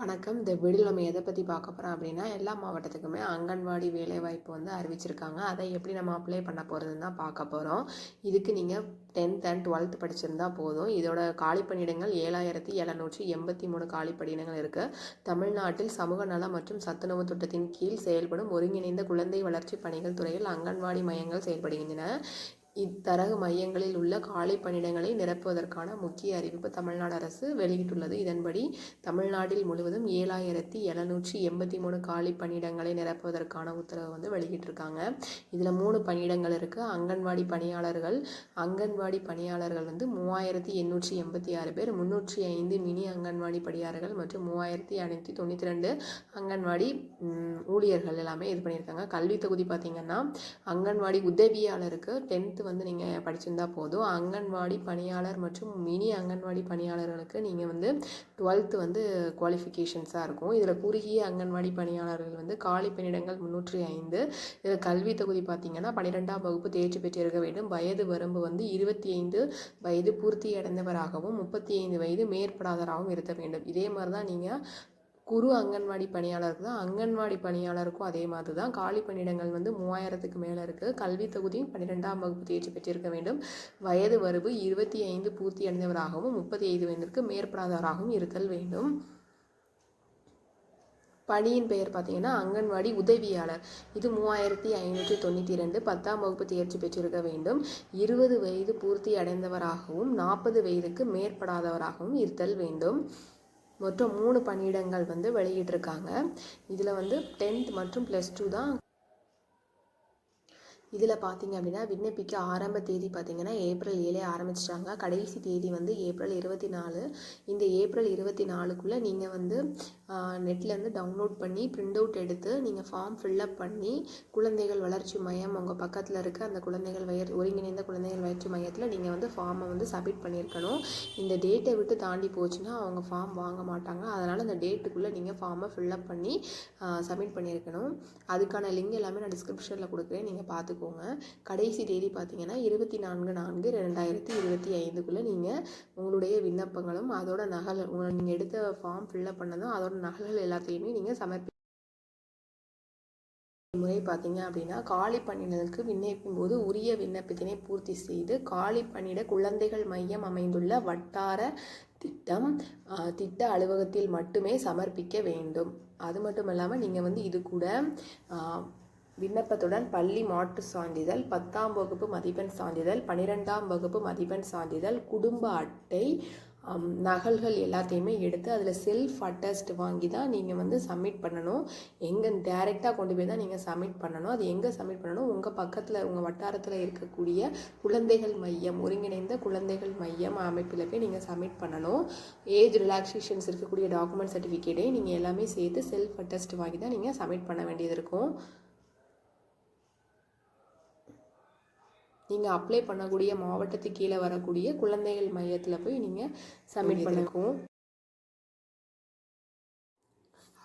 வணக்கம். இந்த வீடியோவில் நம்ம எதை பற்றி பார்க்க போகிறோம் அப்படின்னா எல்லா மாவட்டத்துக்குமே அங்கன்வாடி வேலைவாய்ப்பு வந்து அறிவிச்சிருக்காங்க. அதை எப்படி நம்ம அப்ளை பண்ண போகிறதுன்னு தான் பார்க்க போகிறோம் இதுக்கு நீங்கள் டென்த் அண்ட் டுவெல்த் படிச்சிருந்தா போதும். இதோட காலிப்பணியிடங்கள் ஏழாயிரத்தி எழுநூற்றி எண்பத்தி மூணு காலிப்பணியிடங்கள் இருக்குது தமிழ்நாட்டில் சமூக நலம் மற்றும் சத்துணவு திட்டத்தின் கீழ் செயல்படும் ஒருங்கிணைந்த குழந்தை வளர்ச்சி பணிகள் துறையில் அங்கன்வாடி மையங்கள் செயல்படுகின்றன. இத்தரகு மையங்களில் உள்ள காலி பணியிடங்களை நிரப்புவதற்கான முக்கிய அறிவிப்பு தமிழ்நாடு அரசு வெளியிட்டுள்ளது. இதன்படி தமிழ்நாட்டில் முழுவதும் ஏழாயிரத்தி எழுநூற்றி எண்பத்தி மூணு காலி பணியிடங்களை நிரப்புவதற்கான உத்தரவு வந்து வெளியிட்டிருக்காங்க. இதில் மூணு பணியிடங்கள் இருக்குது அங்கன்வாடி பணியாளர்கள் அங்கன்வாடி பணியாளர்கள் வந்து மூவாயிரத்தி எண்ணூற்றி எண்பத்தி ஆறு பேர் முந்நூற்றி ஐந்து மினி அங்கன்வாடி பணியாளர்கள் மற்றும் மூவாயிரத்தி ஐநூற்றி தொண்ணூற்றி ரெண்டு அங்கன்வாடி ஊழியர்கள் எல்லாமே இது பண்ணியிருக்காங்க. கல்வி தொகுதி பார்த்திங்கன்னா அங்கன்வாடி உதவியாளருக்கு டென்த்து வந்து நீங்கள் படிச்சிருந்தா போதும். அங்கன்வாடி பணியாளர் மற்றும் மினி அங்கன்வாடி பணியாளர்களுக்கு நீங்கள் வந்து டுவெல்த்து வந்து குவாலிஃபிகேஷன்ஸாக இருக்கும். இதில் குறுகிய அங்கன்வாடி பணியாளர்கள் வந்து காலி பணியிடங்கள் முந்நூற்றி ஐந்து. இதில் கல்வி தொகுதி பார்த்திங்கன்னா பன்னிரெண்டாம் வகுப்பு தேர்ச்சி பெற்றிருக்க வேண்டும். வயது வரம்பு வந்து இருபத்தி ஐந்து வயது பூர்த்தி அடைந்தவராகவும் முப்பத்தி ஐந்து வயது மேற்படாதவராகவும் இருக்க வேண்டும். இதே மாதிரி தான் நீங்கள் குரு அங்கன்வாடி பணியாளருக்கு தான் அங்கன்வாடி பணியாளருக்கும் அதே மாதிரி தான் காலி பணியிடங்கள் வந்து மூவாயிரத்துக்கு மேலே இருக்குது கல்வி தொகுதியும் பன்னிரெண்டாம் வகுப்பு தேர்ச்சி பெற்றிருக்க வேண்டும். வயது வரவு இருபத்தி ஐந்து பூர்த்தி அடைந்தவராகவும் முப்பத்தி ஐந்து வயதிற்கு மேற்படாதவராகவும் இருத்தல் வேண்டும். பணியின் பெயர் பார்த்தீங்கன்னா அங்கன்வாடி உதவியாளர். இது மூவாயிரத்தி ஐநூற்றி தொண்ணூற்றி ரெண்டு பத்தாம் வகுப்பு தேர்ச்சி பெற்றிருக்க வேண்டும். இருபது வயது பூர்த்தி அடைந்தவராகவும் நாற்பது வயதுக்கு மேற்படாதவராகவும் இருத்தல் வேண்டும். மொத்தம் மூணு பணியிடங்கள் வந்து வெளியிட்டிருக்காங்க. இதில் வந்து டென்த் மற்றும் ப்ளஸ் டூ தான் இதில் பார்த்தீங்க அப்படின்னா விண்ணப்பிக்க ஆரம்ப தேதி பார்த்தீங்கன்னா ஏப்ரல் ஏழே ஆரம்பிச்சிட்டாங்க. கடைசி தேதி வந்து ஏப்ரல் இருபத்தி நாலு இந்த ஏப்ரல் இருபத்தி நாலுக்குள்ளே நீங்கள் வந்து நெட்லேருந்து டவுன்லோட் பண்ணி பிரிண்ட் அவுட் எடுத்து நீங்கள் ஃபார்ம் ஃபில்லப் பண்ணி குழந்தைகள் வளர்ச்சி மையம் உங்கள் பக்கத்தில் இருக்க அந்த குழந்தைகள் வயர் ஒருங்கிணைந்த குழந்தைகள் வளர்ச்சி மையத்தில் நீங்கள் வந்து ஃபார்மை வந்து சப்மிட் பண்ணியிருக்கணும் இந்த டேட்டை விட்டு தாண்டி போச்சுன்னா அவங்க ஃபார்ம் வாங்க மாட்டாங்க. அதனால் அந்த டேட்டுக்குள்ளே நீங்கள் ஃபார்மை ஃபில்லப் பண்ணி சப்மிட் பண்ணியிருக்கணும் அதுக்கான லிங்க் எல்லாமே நான் டிஸ்கிரிப்ஷனில் கொடுக்குறேன். நீங்கள் பார்த்துக்கோங்க கடைசி தேதி பார்த்தீங்கன்னா இருபத்தி நான்கு நான்கு ரெண்டாயிரத்தி இருபத்தி ஐந்துக்குள்ளே நீங்கள் உங்களுடைய விண்ணப்பங்களும் அதோட நகல் உங்களை நீங்கள் எடுத்த ஃபார்ம் ஃபில்லப் பண்ணதும் அதோட நகல்கள் எல்லாத்தையுமே நீங்கள் சமர்ப்பி முறை பார்த்தீங்க அப்படின்னா காலி பணியினருக்கு விண்ணப்பிக்கும் போது உரிய விண்ணப்பத்தினை பூர்த்தி செய்து காலி பணியிட குழந்தைகள் மையம் அமைந்துள்ள வட்டார திட்டம் திட்ட அலுவலகத்தில் மட்டுமே சமர்ப்பிக்க வேண்டும். அது மட்டும் இல்லாமல் நீங்கள் வந்து இது கூட விண்ணப்பத்துடன் பள்ளி மாற்று சான்றிதழ் பத்தாம் வகுப்பு மதிப்பெண் சான்றிதழ் பன்னிரெண்டாம் வகுப்பு மதிப்பெண் சான்றிதழ் குடும்ப அட்டை நகல்கள் எல்லாத்தையுமே எடுத்து அதில் செல்ஃப் அட்டஸ்ட் வாங்கி தான் நீங்கள் வந்து சப்மிட் பண்ணணும். எங்கே டேரெக்டாக கொண்டு போய் தான் நீங்கள் சப்மிட் பண்ணணும். அது எங்கே சப்மிட் பண்ணணும்? உங்கள் பக்கத்தில் உங்கள் வட்டாரத்தில் இருக்கக்கூடிய குழந்தைகள் மையம் ஒருங்கிணைந்த குழந்தைகள் மையம் அமைப்பில் போய் நீங்கள் சப்மிட் பண்ணணும். ஏஜ் ரிலாக்ஸேஷன்ஸ் இருக்கக்கூடிய டாக்குமெண்ட் சர்டிஃபிகேட்டையும் நீங்கள் எல்லாமே சேர்த்து செல்ஃப் அட்டஸ்ட் வாங்கி தான் நீங்கள் சப்மிட் பண்ண வேண்டியது இருக்கும். நீங்கள் அப்ளை பண்ணக்கூடிய மாவட்டத்துக்கு கீழே வரக்கூடிய குழந்தைகள் மையத்தில் போய் நீங்கள் சப்மிட் பண்ணிக்கும்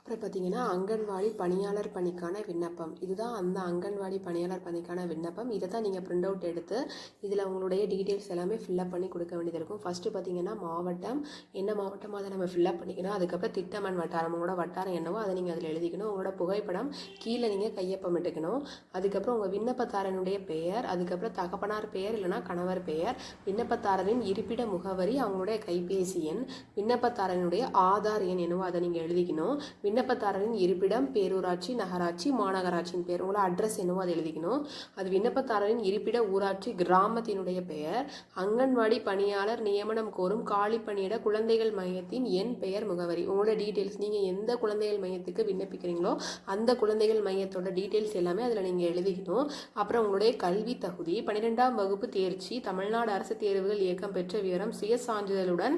அப்புறம் பார்த்தீங்கன்னா அங்கன்வாடி பணியாளர் பணிக்கான விண்ணப்பம். இதுதான் அந்த அங்கன்வாடி பணியாளர் பணிக்கான விண்ணப்பம். இதை தான் நீங்கள் பிரிண்ட் அவுட் எடுத்து இதில் உங்களுடைய டீட்டெயில்ஸ் எல்லாமே ஃபில்அப் பண்ணி கொடுக்க வேண்டியது இருக்கும். ஃபஸ்ட்டு பார்த்தீங்கன்னா மாவட்டம். என்ன மாவட்டமாக அதை நம்ம ஃபில்லப் பண்ணிக்கணும்? அதுக்கப்புறம் திட்டமன் வட்டாரம். உங்களோட வட்டாரம் என்னவோ அதை நீங்கள் அதில் எழுதிக்கணும். உங்களோட புகைப்படம் கீழே நீங்கள் கையொப்பமிட்டுக்கணும் அதுக்கப்புறம் உங்கள் விண்ணப்பதாரனுடைய பெயர் அதுக்கப்புறம் தகப்பனார் பெயர் இல்லைனா கணவர் பெயர் விண்ணப்பதாரரின் இருப்பிட முகவரி அவங்களுடைய கைபேசி எண் விண்ணப்பதாரனுடைய ஆதார் எண் என்னவோ அதை நீங்கள் எழுதிக்கணும். விண்ணப்பதாரரின் இருப்பிடம் பேரூராட்சி நகராட்சி மாநகராட்சியின் பேர் உங்களோட அட்ரஸ் என்னவோ அதை எழுதிக்கணும். அது விண்ணப்பதாரரின் இருப்பிட ஊராட்சி கிராமத்தினுடைய பெயர். அங்கன்வாடி பணியாளர் நியமனம் கோரும் காலி பணியிட குழந்தைகள் மையத்தின் என் பெயர் முகவரி. உங்களோட டீட்டெயில்ஸ் நீங்கள் எந்த குழந்தைகள் மையத்துக்கு விண்ணப்பிக்கிறீங்களோ அந்த குழந்தைகள் மையத்தோட டீட்டெயில்ஸ் எல்லாமே அதில் நீங்கள் எழுதிக்கணும். அப்புறம் உங்களுடைய கல்வி தகுதி பன்னிரெண்டாம் வகுப்பு தேர்ச்சி தமிழ்நாடு அரசு தேர்வுகள் இயக்கம் பெற்ற விவரம் சுய சான்றிதழுடன்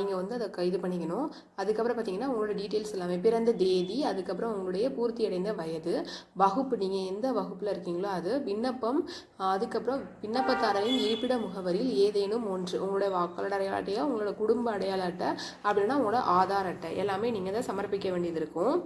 நீங்கள் வந்து அதை இது பண்ணிக்கணும். அதுக்கப்புறம் பார்த்தீங்கன்னா உங்களோட டீட்டெயில்ஸ் எல்லாமே பிறந்த தேதி அதுக்கப்புறம் உங்களுடைய பூர்த்தி அடைந்த வயது வகுப்பு நீங்கள் எந்த வகுப்பில் இருக்கீங்களோ அது விண்ணப்பம் அதுக்கப்புறம் விண்ணப்பதாரரின் இருப்பிட முகவரியில் ஏதேனும் ஒன்று உங்களுடைய வாக்காளர் அடையாள அட்டையோ உங்களோட குடும்ப அடையாள அட்டை அப்படின்னா உங்களோட ஆதார் அட்டை எல்லாமே நீங்கள் தான் சமர்ப்பிக்க வேண்டியது இருக்கும்.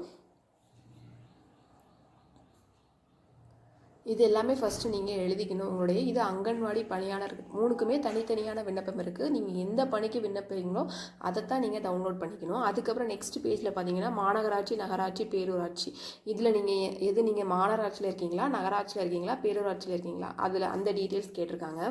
இது எல்லாமே ஃபஸ்ட்டு நீங்கள் எழுதிக்கணும். உங்களுடைய இது அங்கன்வாடி பணியாளர் மூணுக்குமே தனித்தனியான விண்ணப்பம் இருக்குது நீங்கள் எந்த பணிக்கு விண்ணப்பிங்களோ அதைத்தான் நீங்கள் டவுன்லோட் பண்ணிக்கணும். அதுக்கப்புறம் நெக்ஸ்ட் பேஜில் பார்த்தீங்கன்னா மாநகராட்சி நகராட்சி பேரூராட்சி. இதில் நீங்கள் எது நீங்கள் மாநகராட்சியில் இருக்கீங்களா நகராட்சியில் இருக்கீங்களா பேரூராட்சியில் இருக்கீங்களா அதில் அந்த டீட்டெயில்ஸ் கேட்டிருக்காங்க.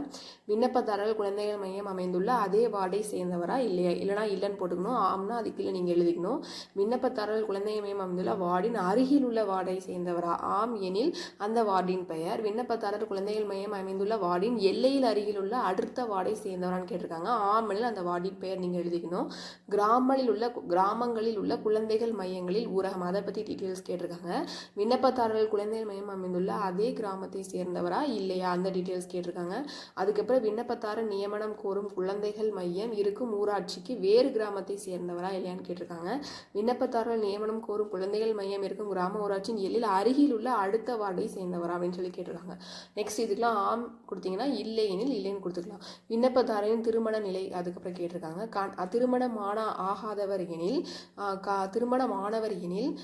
விண்ணப்பதாரர்கள் குழந்தைகள் மையம் அமைந்துள்ள அதே வார்டை சேர்ந்தவரா இல்லையா? இல்லைனா இல்லைன்னு போட்டுக்கணும். ஆம்னா அதுக்குள்ளே நீங்கள் எழுதிக்கணும். விண்ணப்பதாரர்கள் குழந்தைகள் மையம் அமைந்துள்ள வார்டின் அருகில் உள்ள வார்டை சேர்ந்தவரா? ஆம் எனில் அந்த வார்டின் பெயர். விண்ணப்பதாரர் குழந்தைகள் மையம் அமைந்துள்ள வார்டின் எல்லையில் அருகில் உள்ள அடுத்த வார்டை சேர்ந்தவரான்னு கேட்டிருக்காங்க. ஆமலில் அந்த வார்டின் பெயர் நீங்கள் எழுதிக்கணும். கிராமங்களில் உள்ள கிராமங்களில் உள்ள குழந்தைகள் மையங்களில் ஊரகம். அதை பற்றி டீட்டெயில்ஸ் கேட்டிருக்காங்க. விண்ணப்பதாரர்கள் குழந்தைகள் மையம் அமைந்துள்ள அதே கிராமத்தை சேர்ந்தவரா இல்லையா? அந்த டீட்டெயில்ஸ் கேட்டிருக்காங்க. அதுக்கப்புறம் விண்ணப்பதாரர் நியமனம் கோரும் குழந்தைகள் மையம் இருக்கும் ஊராட்சிக்கு வேறு கிராமத்தை சேர்ந்தவரா இல்லையான்னு கேட்டிருக்காங்க. விண்ணப்பதாரர்கள் நியமனம் கோரும் குழந்தைகள் மையம் இருக்கும் கிராம ஊராட்சியின் எல்லில் அருகில் உள்ள அடுத்த வார்டை சேர்ந்தவரா? அப்படின்னு சொல்லி கேட்டிருக்காங்க. நெக்ஸ்ட் இதுக்கெல்லாம் ஆம் கொடுத்தீங்கன்னா இல்லை எனில் இல்லைன்னு கொடுத்துக்கலாம். விண்ணப்பதாரையும் திருமண நிலை அதுக்கப்புறம் கேட்டிருக்காங்க. கா- திருமணமான ஆகாதவர் எனில் கா திருமணமானவர் எனில்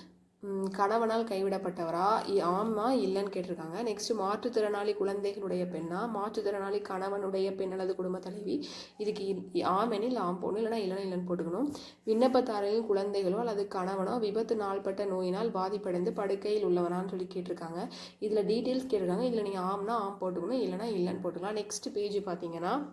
கணவனால் கைவிடப்பட்டவரா? இ- ஆமா இல்லைன்னு கேட்டிருக்காங்க. நெக்ஸ்ட் மாற்றுத்திறனாளி குழந்தைகளுடைய பெண்ணா? மாற்றுத்திறனாளி கணவனுடைய பெண் அல்லது குடும்ப தலைவி? இதுக்கு ஆமெனில் ஆம் எனில் ஆம் போடணும். இல்லைனா இல்லைனா இல்லைன்னு போட்டுக்கணும். விண்ணப்பத்தாரின் குழந்தைகளோ அல்லது கணவனோ விபத்து நாள்பட்ட நோயினால் பாதிப்படைந்து படுக்கையில் உள்ளவனான்னு சொல்லி கேட்டிருக்காங்க. இதில் டீட்டெயில்ஸ் கேட்டிருக்காங்க. இதில் நீங்கள் ஆம்னா ஆம் போட்டுக்கணும். இல்லைனா இல்லைன்னு போட்டுக்கலாம். நெக்ஸ்ட் பேஜ் பார்த்தீங்கன்னா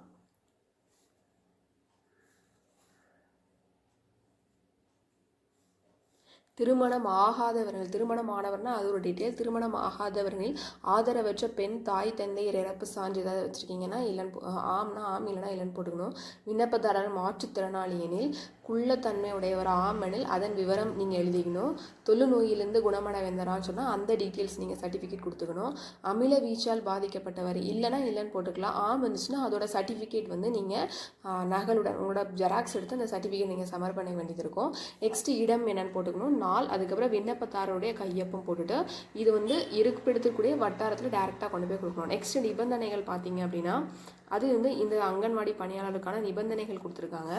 திருமணம் ஆகாதவர்கள் திருமணம் ஆனவர்னா அது ஒரு டீட்டெயில் திருமணம் ஆகாதவர்களில் ஆதரவற்ற பெண் தாய் தந்தையர் இறப்பு சான்று ஏதாவது வச்சுருக்கீங்கன்னா இல்லைன்னு போ- ஆம்னா ஆம் இல்லைனா இல்லைன்னு போட்டுக்கணும். விண்ணப்பதாரர் மாற்றுத்திறனாளி எனில் குள்ளத்தன்மை உடையவர் எனில் அதன் விவரம் நீங்கள் எழுதிக்கணும். தொழு நோயிலிருந்து குணமடைந்தரான்னு சொன்னால் அந்த டீட்டெயில்ஸ் நீங்கள் சர்டிஃபிகேட் கொடுத்துக்கணும். அமில வீச்சால் பாதிக்கப்பட்டவர் இல்லைனா இல்லைன்னு போட்டுக்கலாம். ஆம் இருந்துச்சுன்னா அதோட சர்டிஃபிகேட் வந்து நீங்கள் நகலுடன் உங்களோட ஜெராக்ஸ் எடுத்து அந்த சர்டிஃபிகேட் நீங்கள் சமர்ப்பண வேண்டியது இருக்கும். நெக்ஸ்ட் இடம் என்னன்னு போட்டுக்கணும். நாள் அதுக்கப்புறம் விண்ணப்பதாரருடைய கையொப்பம் போட்டுட்டு இது வந்து இருப்பிடத்துக்குரிய வட்டாரத்தில் டேரெக்டாக கொண்டு போய் கொடுக்கணும். நெக்ஸ்ட் நிபந்தனைகள் பார்த்தீங்க அப்படின்னா அது வந்து இந்த அங்கன்வாடி பணியாளருக்கான நிபந்தனைகள் கொடுத்துருக்காங்க.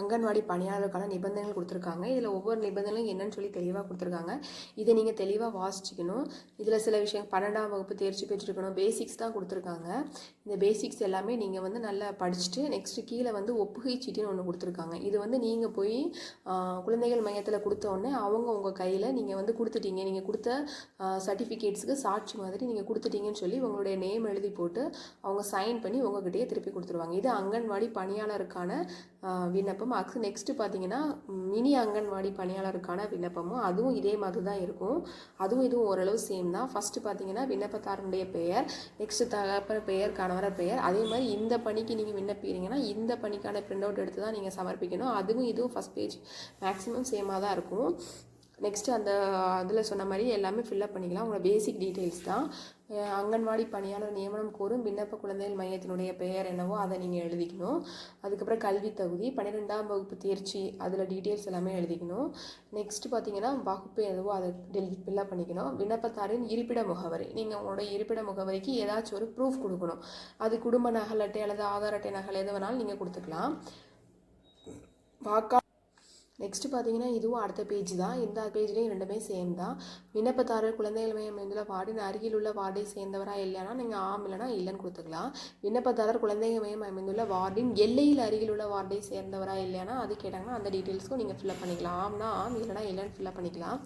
அங்கன்வாடி பணியாளருக்கான நிபந்தனைகள் கொடுத்துருக்காங்க. இதில் ஒவ்வொரு நிபந்தனையும் என்னன்னு சொல்லி தெளிவாக கொடுத்துருக்காங்க. இதை நீங்கள் தெளிவாக வாசிச்சுக்கணும். இதில் சில விஷயம் பன்னெண்டாம் வகுப்பு தேர்ச்சி பெற்றிருக்கணும். பேசிக்ஸ் தான் கொடுத்துருக்காங்க. இந்த பேசிக்ஸ் எல்லாமே நீங்கள் வந்து நல்லா படிச்சுட்டு நெக்ஸ்ட்டு கீழே வந்து ஒப்புகை சீட்டுன்னு ஒன்று கொடுத்துருக்காங்க. இது வந்து நீங்கள் போய் குழந்தைகள் மையத்தில் கொடுத்தோடனே அவங்க உங்கள் கையில் நீங்கள் வந்து கொடுத்துட்டீங்க. நீங்கள் கொடுத்த சர்டிஃபிகேட்ஸுக்கு சாட்சி மாதிரி நீங்கள் கொடுத்துட்டீங்கன்னு சொல்லி உங்களுடைய நேம் எழுதி போட்டு அவங்க சைன் பண்ணி உங்ககிட்டயே திருப்பி கொடுத்துருவாங்க. இது அங்கன்வாடி பணியாளருக்கான விண்ணப்பம். அது நெக்ஸ்ட்டு பார்த்தீங்கன்னா மினி அங்கன்வாடி பணியாளருக்கான விண்ணப்பமும் அதுவும் இதே மாதிரி தான் இருக்கும். அதுவும் இதுவும் ஓரளவு சேம் தான். ஃபஸ்ட்டு பார்த்தீங்கன்னா விண்ணப்பத்தாரனுடைய பெயர் நெக்ஸ்ட்டு தகப்பன பெயர் கணவர பெயர். அதே மாதிரி இந்த பணிக்கு நீங்கள் விண்ணப்பிக்கிறீங்கன்னா இந்த பணிக்கான பிரிண்ட் அவுட் எடுத்து தான் நீங்கள் சமர்ப்பிக்கணும். அதுவும் இதுவும் ஃபஸ்ட் பேஜ் மேக்ஸிமம் சேமாக தான் இருக்கும். நெக்ஸ்ட்டு அந்த அதில் சொன்ன மாதிரி எல்லாமே ஃபில்அப் பண்ணிக்கலாம். உங்களோட பேசிக் டீட்டெயில்ஸ் தான். அங்கன்வாடி பணியாளர் நியமனம் கோரும் விண்ணப்ப குழந்தைகள் மையத்தினுடைய பெயர் என்னவோ அதை நீங்கள் எழுதிக்கணும். அதுக்கப்புறம் கல்வி தகுதி பன்னிரெண்டாம் வகுப்பு தேர்ச்சி அதில் டீட்டெயில்ஸ் எல்லாமே எழுதிக்கணும். நெக்ஸ்ட் பார்த்தீங்கன்னா வகுப்பு எதுவோ அதை டெல் ஃபில்அப் பண்ணிக்கணும். விண்ணப்பத்தாரின் இருப்பிட முகவரி. நீங்கள் உங்களோட இருப்பிட முகவரிக்கு ஏதாச்சும் ஒரு ப்ரூஃப் கொடுக்கணும். அது குடும்ப நகல் அட்டை அல்லது ஆதார் அட்டை நகல் எது வேணாலும் நீங்கள் கொடுத்துக்கலாம். வாக்கா நெக்ஸ்ட்டு பார்த்தீங்கன்னா இதுவும் அடுத்த பேஜ் தான். இந்த பேஜ்லேயும் ரெண்டுமே சேம் தான். விண்ணப்பதாரர் குழந்தைகள் மையம் அமைந்துள்ள வார்டின் அருகில் உள்ள வார்டை சேர்ந்தவரா இல்லைனா நீங்கள் ஆம் இல்லைனா இல்லைன்னு கொடுத்துக்கலாம். விண்ணப்பதாரர் குழந்தைகள் மையம் அமைந்துள்ள வார்டின் எல்லையில் அருகில் உள்ள வார்டை சேர்ந்தவரா இல்லைனா அது கேட்டாங்கன்னா அந்த டீட்டெயில்ஸ்க்கும் நீங்கள் ஃபில்அப் பண்ணிக்கலாம். ஆம்னா ஆம் இல்லைனா இல்லைன்னு ஃபில்அப் பண்ணிக்கலாம்.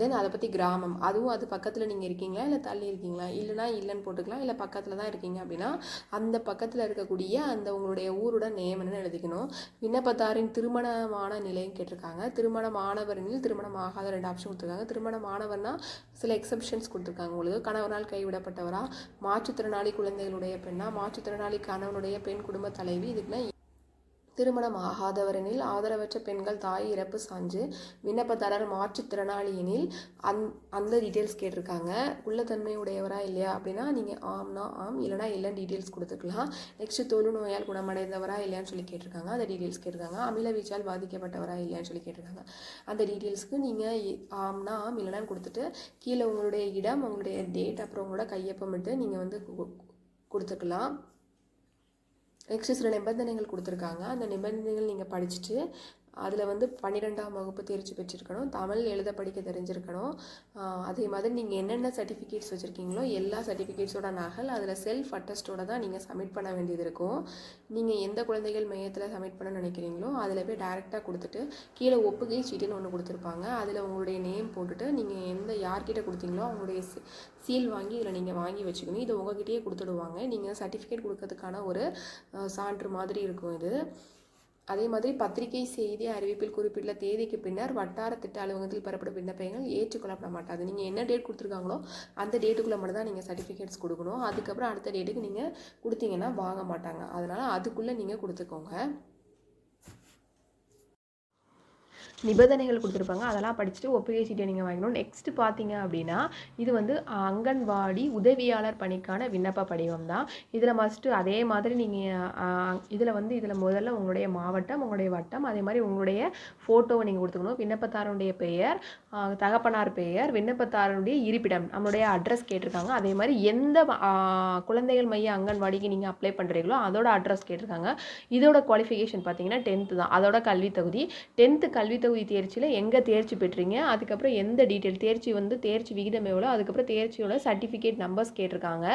தென் அதை பற்றி கிராமம். அதுவும் அது பக்கத்தில் நீங்கள் இருக்கீங்களா இல்லை தள்ளி இருக்கீங்களா? இல்லைனா இல்லைன்னு போட்டுக்கலாம் இல்லை பக்கத்தில் தான் இருக்கீங்க அப்படின்னா அந்த பக்கத்தில் இருக்கக்கூடிய அந்த உங்களுடைய ஊரோட நேம் என்னன்னு எழுதிக்கணும். விண்ணப்பத்தாரின் திருமணமான நிலையும் கேட்டிருக்காங்க. திருமணமானவரில் திருமணம் ஆகாத ரெண்டு ஆப்ஷன் கொடுத்துருக்காங்க. திருமணம் ஆனவர்னா சில எக்ஸப்ஷன்ஸ் கொடுத்துருக்காங்க உங்களுக்கு. கணவனால் கைவிடப்பட்டவரா? மாற்றுத்திறனாளி குழந்தைகளுடைய பெண்ணா? மாற்றுத்திறனாளி கணவனுடைய பெண் குடும்ப தலைவி. இதுக்குலாம் திருமணம் ஆகாதவரெனில் ஆதரவற்ற பெண்கள் தாய் இறப்பு சான்று விண்ணப்பதாரர் மாற்றுத்திறனாளி எனில் அந் அந்த டீட்டெயில்ஸ் கேட்டிருக்காங்க. உள்ளத்தன்மையுடையவரா இல்லையா அப்படின்னா நீங்கள் ஆம்னா ஆம் இல்லைனா இல்லைன்னு டீட்டெயில்ஸ் கொடுத்துக்கலாம். நெக்ஸ்ட் தொழுநோயால் குணமடைந்தவரா இல்லையான்னு சொல்லி கேட்டிருக்காங்க. அந்த டீட்டெயில்ஸ் கேட்டிருக்காங்க. அமில வீச்சால் பாதிக்கப்பட்டவரா இல்லையான்னு சொல்லி கேட்டிருக்காங்க. அந்த டீட்டெயில்ஸ்க்கு நீங்கள் ஆம்னா ஆம் இல்லைனான்னு கொடுத்துட்டு கீழே உங்களுடைய இடம் உங்களுடைய டேட் அப்புறம் உங்களோட கையொப்பமிட்டு நீங்கள் வந்து கொடுத்துக்கலாம். நெக்ஸ்ட் சில நிபந்தனைகள் கொடுத்துருக்காங்க. அந்த நிபந்தனைகள் நீங்கள் படிச்சுட்டு அதில் வந்து பன்னிரெண்டாம் வகுப்பு தேர்ச்சி பெற்றிருக்கணும். தமிழ் எழுத படிக்க தெரிஞ்சிருக்கணும். அதே மாதிரி நீங்கள் என்னென்ன சர்டிஃபிகேட்ஸ் வச்சுருக்கீங்களோ எல்லா சர்டிஃபிகேட்ஸோட நகல் அதில் செல்ஃப் அட்டஸ்டோட தான் நீங்கள் சப்மிட் பண்ண வேண்டியது இருக்கும். நீங்கள் எந்த குழந்தைகள் மையத்தில் சப்மிட் பண்ண நினைக்கிறீங்களோ அதில் போய் டேரெக்டாக கொடுத்துட்டு கீழே ஒப்புகை சீட்டுன்னு ஒன்று கொடுத்துருப்பாங்க. அதில் உங்களுடைய நேம் போட்டுட்டு நீங்கள் எந்த யார்கிட்ட கொடுத்தீங்களோ அவங்களுடைய சீல் வாங்கி இதில் நீங்கள் வாங்கி வச்சுக்கணும். இது உங்ககிட்டயே கொடுத்துடுவாங்க. நீங்கள் சர்டிஃபிகேட் கொடுக்கறதுக்கான ஒரு சான்று மாதிரி இருக்கும் இது. அதே மாதிரி பத்திரிகை செய்தி அறிவிப்பில் குறிப்பிட்ட தேதிக்கு பின்னர் வட்டார திட்ட அலுவலகத்தில் பெறப்படும் விண்ணப்பங்கள் ஏற்றுக்கொள்ளப்பட மாட்டாது. நீங்கள் என்ன டேட் கொடுத்துருக்காங்களோ அந்த டேட்டுக்குள்ளே மட்டும் தான் நீங்கள் சர்டிஃபிகேட்ஸ் கொடுக்கணும். அதுக்கப்புறம் அடுத்த டேட்டுக்கு நீங்கள் கொடுத்தீங்கன்னா வாங்க மாட்டாங்க. அதனால் அதுக்குள்ளே நீங்கள் கொடுத்துக்கோங்க. நிபந்தனைகள் கொடுத்துருப்பாங்க. அதெல்லாம் படிச்சுட்டு ஒப்புகை சீட்டை நீங்கள் வாங்கணும் நெக்ஸ்ட் பார்த்தீங்க அப்படின்னா இது வந்து அங்கன்வாடி உதவியாளர் பணிக்கான விண்ணப்ப படிவம் தான் இதில் மஸ்ட்டு அதே மாதிரி நீங்கள் இதில் வந்து இதில் முதல்ல உங்களுடைய மாவட்டம் உங்களுடைய வட்டம் அதே மாதிரி உங்களுடைய ஃபோட்டோவை நீங்கள் கொடுத்துக்கணும். விண்ணப்பத்தாரனுடைய பெயர் தகப்பனார் பெயர் விண்ணப்பத்தாரனுடைய இருப்பிடம் நம்மளுடைய அட்ரஸ் கேட்டிருக்காங்க. அதே மாதிரி எந்த குழந்தைகள் மைய அங்கன்வாடிக்கு நீங்கள் அப்ளை பண்ணுறீங்களோ அதோட அட்ரஸ் கேட்டிருக்காங்க. இதோட குவாலிஃபிகேஷன் பார்த்தீங்கன்னா டென்த்து தான். அதோட கல்வி தகுதி டென்த்து கல்வி தகுதி தேர்ச்சியில் எங்கே தேர்ச்சி பெற்றீங்க? அதுக்கப்புறம் எந்த டீட்டெயில் தேர்ச்சி வந்து தேர்ச்சி விகிதம் எவ்வளோ? அதுக்கப்புறம் தேர்ச்சியோட சர்டிஃபிகேட் நம்பர்ஸ் கேட்டிருக்காங்க.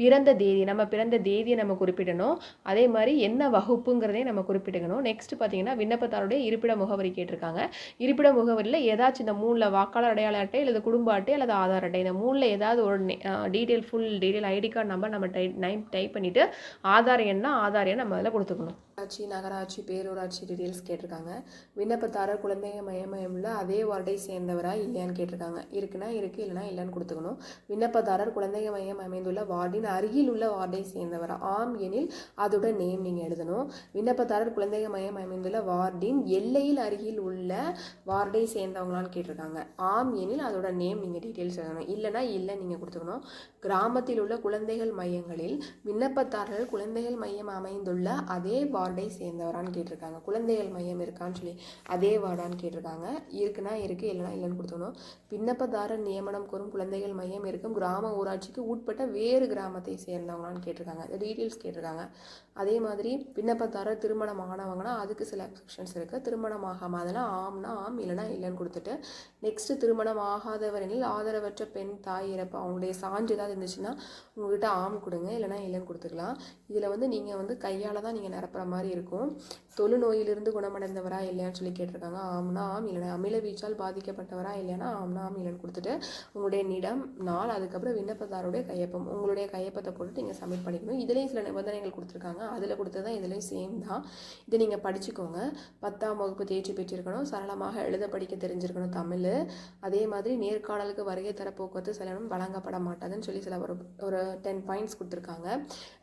பிறந்த தேதி நம்ம பிறந்த தேதியை நம்ம குறிப்பிடணும். அதே மாதிரி என்ன வகுப்புங்கிறதையும் நம்ம குறிப்பிடணும் நெக்ஸ்ட் பார்த்தீங்கன்னா விண்ணப்பத்தாருடைய இருப்பிட முகவரி கேட்டிருக்காங்க. இருப்பிட முகவரியில் ஏதாச்சும் இந்த மூணில் வாக்காளர் அடையாள அட்டை அல்லது குடும்ப அட்டை அல்லது ஆதார் அட்டை இந்த மூணில் ஏதாவது ஒரு detail full detail ID card number நம்ம டை நைம் டைப் பண்ணிவிட்டு ஆதார் எண்ணா ஆதார் எண் நம்ம அதில் கொடுத்துக்கணும். ஆட்சி நகராட்சி பேரூராட்சி டீட்டெயில்ஸ் கேட்டிருக்காங்க. விண்ணப்பத்தாரர் குழந்தைங்க மையமயமுள்ள அதே வார்டை சேர்ந்தவரா இல்லையான்னு கேட்டிருக்காங்க. இருக்குன்னா இருக்குது இல்லைனா இல்லைன்னு கொடுத்துக்கணும். விண்ணப்பதாரர் குழந்தைங்க மையம் அமைந்துள்ள வார்டின் அருகில் உள்ள வார்டை சேர்ந்தவரா? ஆம் எனில் அதோட நேம் நீங்கள் எழுதணும். விண்ணப்பதாரர் குழந்தைங்க மையம் அமைந்துள்ள வார்டின் எல்லையில் அருகில் உள்ள வார்டை சேர்ந்தவங்களான்னு கேட்டிருக்காங்க. ஆம் எனில் அதோட நேம் நீங்கள் டீட்டெயில்ஸ் எழுதணும். இல்லைனா இல்லை நீங்கள் கொடுத்துக்கணும். கிராமத்தில் உள்ள குழந்தைகள் மையங்களில் விண்ணப்பதாரர் குழந்தைகள் மையம் அமைந்துள்ள அதே வார்டு சேர்ந்தவரான்னு கேட்டிருக்காங்க. குழந்தைகள் மையம் இருக்கான்னு சொல்லி அதே வார்டான்னு கேட்டிருக்காங்க. இருக்குன்னா இருக்குது இல்லைனா இல்லைன்னு கொடுத்துக்கணும் விண்ணப்பதாரர் நியமனம் கோரும் குழந்தைகள் மையம் இருக்கும். கிராம ஊராட்சிக்கு உட்பட்ட வேறு கிராமத்தை சேர்ந்தவங்களான்னு கேட்டிருக்காங்க. டீட்டெயில்ஸ் கேட்டிருக்காங்க. அதே மாதிரி விண்ணப்பதாரர் திருமணம் ஆனவங்கன்னா அதுக்கு சில செக்ஷன்ஸ் இருக்குது திருமணம் ஆகாமதுனா ஆம்னா ஆம் இல்லைனா இல்லைன்னு கொடுத்துட்டு நெக்ஸ்ட்டு திருமணம் ஆகாதவர் எனில் ஆதரவற்ற பெண் தாய் இறப்பு அவங்களுடைய சான்று ஏதாவது இருந்துச்சுன்னா உங்கள்கிட்ட ஆம் கொடுங்க இல்லைனா இல்லைன்னு கொடுத்துக்கலாம். இதில் வந்து நீங்கள் வந்து கையால் தான் நீங்கள் நிரப்புற மாதிரி இருக்கும். தொழு நோயிலிருந்து குணமடைந்தவரா இல்லையான்னு சொல்லி கேட்டிருக்காங்க. ஆம்னா ஆம் இல்லைனா அமில வீச்சால் பாதிக்கப்பட்டவரா இல்லைன்னா ஆம்னா ஆம் இல்லைன்னு கொடுத்துட்டு உங்களுடைய நிடம் நாள் அதுக்கப்புறம் விண்ணப்பதாருடைய கையொப்பம் உங்களுடைய கையொப்பத்தை போட்டு நீங்கள் சப்மிட் பண்ணிக்கணும். இதுலேயும் சில நிபந்தனைகள் கொடுத்துருக்காங்க. அதில் கொடுத்தது தான் இதுலேயும் சேம் தான். இதை நீங்கள் படிச்சுக்கோங்க. பத்தாம் வகுப்பு தேர்ச்சி பெற்றிருக்கணும். சரளமாக எழுத படிக்க தெரிஞ்சிருக்கணும் தமிழ். அதே மாதிரி நேர்காணலுக்கு வருகை தர போக்குவரத்து செலவும் வழங்கப்பட மாட்டாதுன்னு சொல்லி சில ஒரு ஒரு டென் பாயிண்ட்ஸ் கொடுத்துருக்காங்க.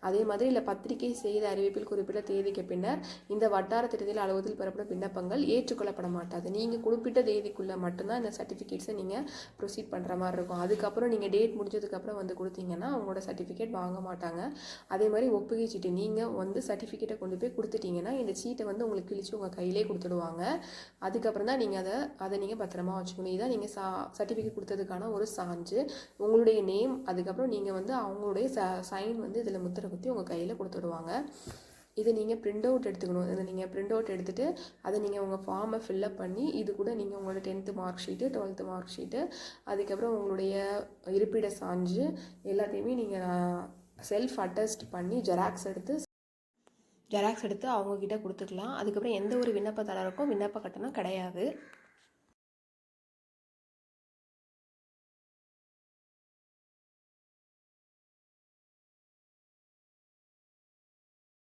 அதே மாதிரி இல்லை பத்திரிகை செய்த அறிவிப்பில் குறிப்பிட்ட தேதிக்கு பின்னர் இந்த வட்டார திட்டத்தில் அலுவலகத்தில் பெறப்படும் விண்ணப்பங்கள் ஏற்றுக்கொள்ளப்பட மாட்டாது. நீங்கள் குறிப்பிட்ட தேதிக்குள்ளே மட்டும்தான் இந்த சர்டிஃபிகேட்ஸை நீங்கள் ப்ரொசீட் பண்ணுற மாதிரி இருக்கும். அதுக்கப்புறம் நீங்கள் டேட் முடிஞ்சதுக்கப்புறம் வந்து கொடுத்தீங்கன்னா அவங்களோட சர்டிஃபிகேட் வாங்க மாட்டாங்க. அதே மாதிரி ஒப்புகை சீட்டு நீங்கள் வந்து சர்டிஃபிகேட்டை கொண்டு போய் கொடுத்துட்டீங்கன்னா இந்த சீட்டை வந்து உங்களுக்கு கிழிச்சு உங்கள் கையிலே கொடுத்துடுவாங்க. அதுக்கப்புறம் தான் நீங்கள் அதை அதை நீங்கள் பத்திரமா வச்சுக்கணும். இதான் நீங்கள் சா சர்டிஃபிகேட் கொடுத்ததுக்கான ஒரு சான்று. உங்களுடைய நேம் அதுக்கப்புறம் நீங்கள் வந்து அவங்களுடைய ச சைன் வந்து இதில் முத்திரை குத்தி உங்கள் கையில் கொடுத்துடுவாங்க. இதை நீங்கள் பிரிண்ட் அவுட் எடுத்துக்கணும். இதை நீங்கள் பிரிண்ட் அவுட் எடுத்துகிட்டு அதை நீங்கள் உங்கள் ஃபார்மை ஃபில்லப் பண்ணி இது கூட நீங்கள் உங்களோட tenth mark sheet twelfth mark sheet அதுக்கப்புறம் உங்களுடைய இருப்பிட சான்று எல்லாத்தையுமே நீங்கள் செல்ஃப் அட்டஸ்ட் பண்ணி ஜெராக்ஸ் எடுத்து ஜெராக்ஸ் எடுத்து அவங்கக்கிட்ட கொடுத்துக்கலாம். அதுக்கப்புறம் எந்த ஒரு விண்ணப்பதாரருக்கும் விண்ணப்ப கட்டணம் கிடையாது.